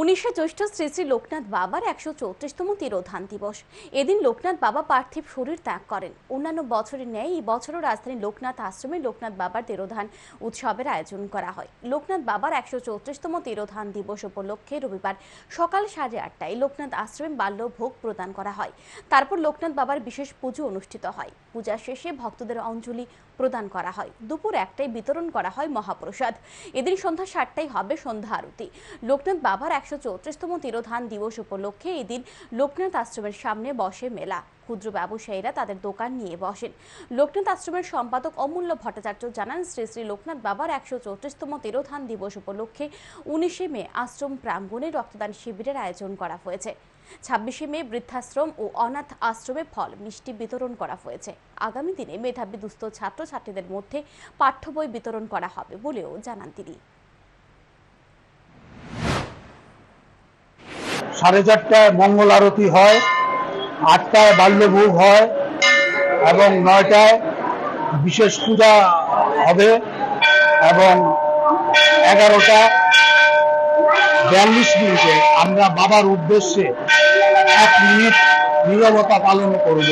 উনিশে জ্যৈষ্ঠ শ্রী শ্রী লোকনাথ বাবার একশো চৌত্রিশতম তিরোধান দিবস। এদিন লোকনাথ বাবা পার্থিব শরীর ত্যাগ করেন। অন্যান্য বছরের ন্যায় এই বছরও রাজধানীর লোকনাথ আশ্রমে লোকনাথ বাবার তিরোধান উৎসবের আয়োজন করা হয়। লোকনাথ বাবার একশো চৌত্রিশতম তিরোধান দিবস উপলক্ষে রবিবার সকাল সাড়ে আটটায় লোকনাথ আশ্রমে বাল্য ভোগ প্রদান করা হয়। তারপর লোকনাথ বাবার বিশেষ পুজো অনুষ্ঠিত হয়। পূজা শেষে ভক্তদের অঞ্জলি প্রদান করা হয়। দুপুর একটায় বিতরণ করা হয় মহাপ্রসাদ। এদিন সন্ধ্যা সাতটায় হবে সন্ধ্যা আরতি। লোকনাথ বাবার একশো চৌত্রিশতম তিরোধান দিবস উপলক্ষে এদিন লোকনাথ আশ্রমের সামনে বসে মেলা। ক্ষুদ্র ব্যবসায়ীরা তাদের দোকান নিয়ে বসেন। লোকনাথ আশ্রমের সম্পাদক অমূল্য ভট্টাচার্য জানান, শ্রী শ্রী লোকনাথ বাবার একশো চৌত্রিশতম তিরোধান দিবস উপলক্ষে উনিশে মে আশ্রম প্রাঙ্গণে রক্তদান শিবিরের আয়োজন করা হয়েছে। ছাব্বিশে মে বৃদ্ধাশ্রম ও অনাথ আশ্রমে ফল, মিষ্টি বিতরণ করা হয়েছে। আগামী দিনে মেধাবী দুস্থ ছাত্রছাত্রীদের মধ্যে পাঠ্য বই বিতরণ করা হবে বলেও জানান তিনি। সাড়ে চারটায় মঙ্গল আরতি হয়, আটটায় বাল্যভোগ হয় এবং নয়টায় বিশেষ পূজা হবে এবং এগারোটা বিয়াল্লিশ মিনিটে আমরা বাবার উদ্দেশ্যে এক মিনিট নিরবতা পালন করব।